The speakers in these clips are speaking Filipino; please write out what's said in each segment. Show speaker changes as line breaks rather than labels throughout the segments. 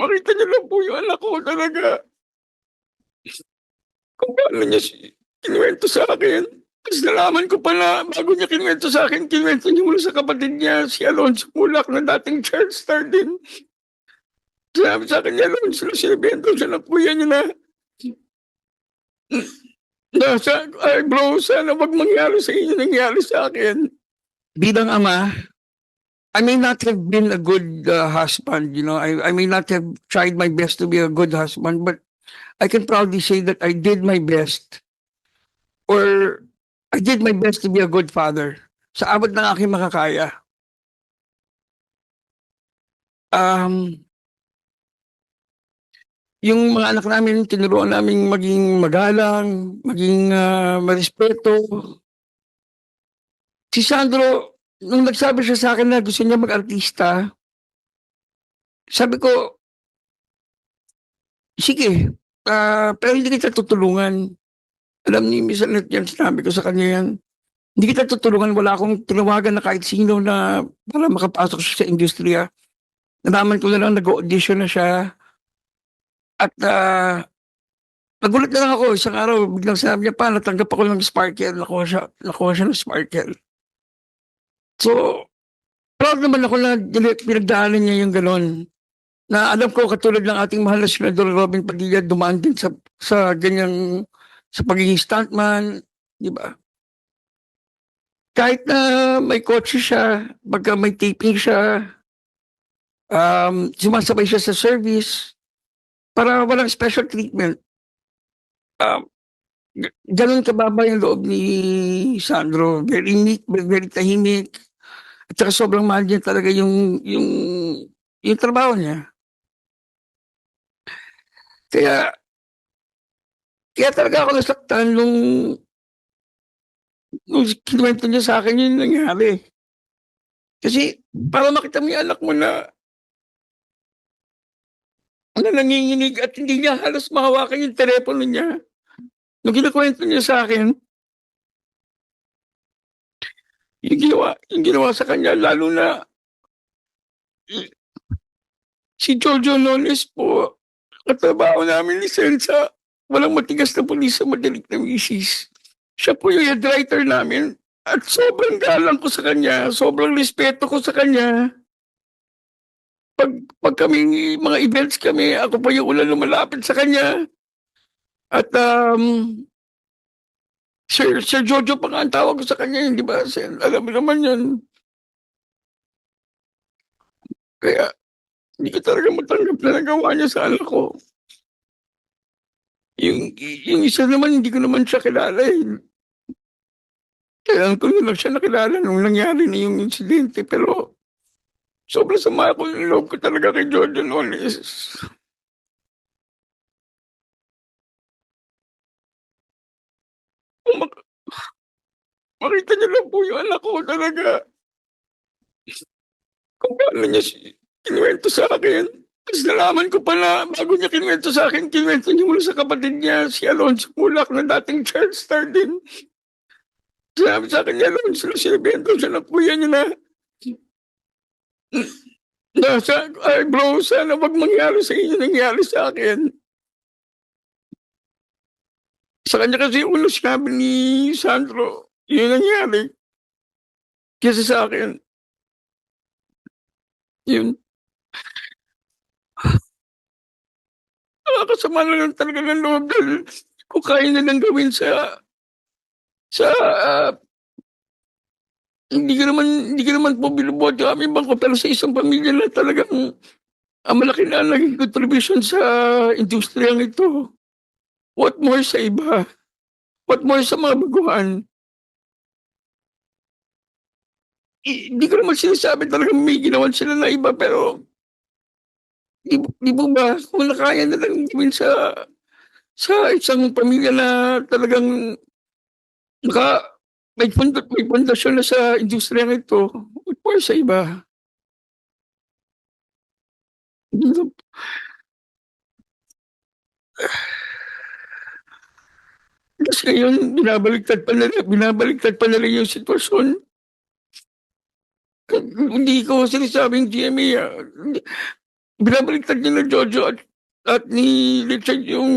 Makita niyo lang po yung anak ko talaga. Kung paano niya si kinuwento sa akin. Tapos nalaman ko pa na bago niya kinuwento sa akin, kinuwento niya mula sa kapatid niya, si Alonso Mulak na dating child star din. Sabi sa akin ni Alonso, daw siya ng kuya niya na na sa, ay bro, sana wag mangyari sa inyo nangyari sa akin.
bilang ama, I may not have been a good uh, husband, you know, I, I may not have tried my best to be a good husband, but I can proudly say that I did my best. Or I did my best to be a good father. Sa abot ng aking makakaya. Um, yung mga anak namin, tinuruan namin maging magalang, maging uh, marespeto, si Sandro, nung nagsabi siya sa akin na gusto niya mag-artista, sabi ko, sige, ah, pero hindi kita tutulungan. Alam ni Miss Annette yan, sinabi ko sa kanya yan. Hindi kita tutulungan, wala akong tinawagan na kahit sino na para makapasok siya sa industriya. Nalaman ko na lang nag-audition na siya. At ah, nagulat na lang ako, isang araw, biglang sinabi niya pa, natanggap ako ng Sparkle, nakuha siya, nakuha siya ng Sparkle. So, proud naman ako na pinagdaanan niya yung ganon. Na alam ko katulad ng ating mahal na senador Robin Padilla dumaan din sa sa ganyang sa pagiging stuntman, di ba? Kahit na may kotse siya, pagka may taping siya, um, sumasabay siya sa service para walang special treatment. Um, ganun kababa yung loob ni Sandro. Very neat, very tahimik. At saka sobrang mahal niya talaga yung, yung, yung trabaho niya. Kaya, kaya talaga ako nasaktan nung, nung kinuwento niya sa akin yung nangyari. Kasi, para makita mo yung anak mo na, na nanginginig at hindi niya halos mahawakan yung telepono niya. Nung kinakwento niya sa akin, yung ginawa, yung ginawa sa kanya, lalo na si Jojo Nones po, katrabaho namin ni Sensa, walang matigas na pulis sa madaling na misis. Siya po yung head writer namin at sobrang galang ko sa kanya, sobrang respeto ko sa kanya. Pag, pag kami, mga events kami, ako pa yung ulan lumalapit sa kanya. At um, Sir, Sir Jojo pa nga ang tawag ko sa kanya, hindi ba? Sir, alam mo naman yun. Kaya, hindi ko talaga matanggap na nagawa niya sa anak ko. Yung, yung isa naman, hindi ko naman siya kilala eh. Kailan ko lang siya nakilala nung nangyari na yung insidente. Pero, sobrang sama ko yung loob ko talaga kay Jojo Nones. Kung makita niyo lang po yung anak ko talaga. Kung paano niya si kinuwento sa akin. Tapos nalaman ko pa na bago niya kinuwento sa akin, kinuwento niya mula sa kapatid niya, si Alonso Mulak na dating child star din. Sabi sa akin ni Alonso, daw siya ng kuya niya na na sa, ay bro, sana wag mangyari sa inyo nangyari sa akin. Sa kanya kasi ulo sinabi ni Sandro, yun nangyari. Kasi sa akin, yun. Nakakasama na lang talaga ng loob dahil kung kaya na lang gawin sa sa ah, hindi ko naman hindi ko naman po binubuhat yung aming bangko pero sa isang pamilya na talagang ang malaki na ang naging contribution sa industriyang ito. What more sa iba? What more sa mga baguhan? Hindi ko naman sinasabi talagang may ginawan sila na iba pero di, di po ba kung nakaya na lang gawin sa sa isang pamilya na talagang naka may, funda, may pundasyon na sa industriya ito, what more sa iba? Na- Tapos ngayon, binabaliktad pa nila, binabaliktad pa nila yung sitwasyon. Hindi ko sinasabing GMA, ah, binabaliktad niya ng Jojo at, at ni Richard yung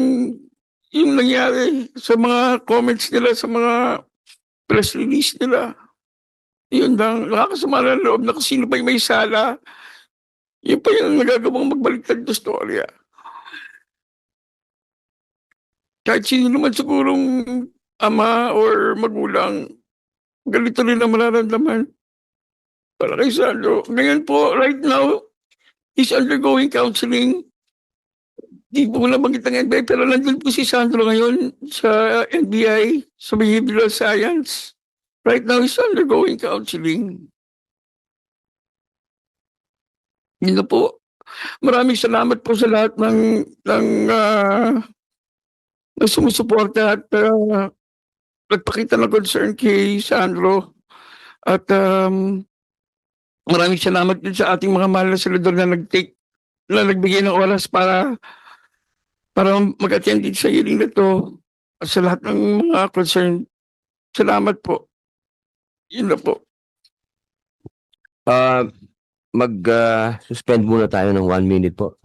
yung nangyari sa mga comments nila sa mga press release nila. Yun lang, nakakasama ng loob na kung sino pa yung may sala. Yun pa yung nagagawang magbaliktad ng storya. Kahit sino naman sigurong ama or magulang, ganito rin ang mararamdaman. Para kay Sandro. Ngayon po, right now, he's undergoing counseling. Di po na magkita ng NBI, pero nandun po si Sandro ngayon sa NBI, sa Behavioral Science. Right now, he's undergoing counseling. Yun na po. Maraming salamat po sa lahat ng, ng, ah, na sumusuporta at ah, nagpakita ng concern kay Sandro. At um, maraming salamat din sa ating mga mahal na senador na nag-take, na nagbigay ng oras para para mag-attend sa hearing na to at sa lahat ng mga concern. Salamat po. Yun na po.
Ah, mag-suspend muna tayo ng one minute po.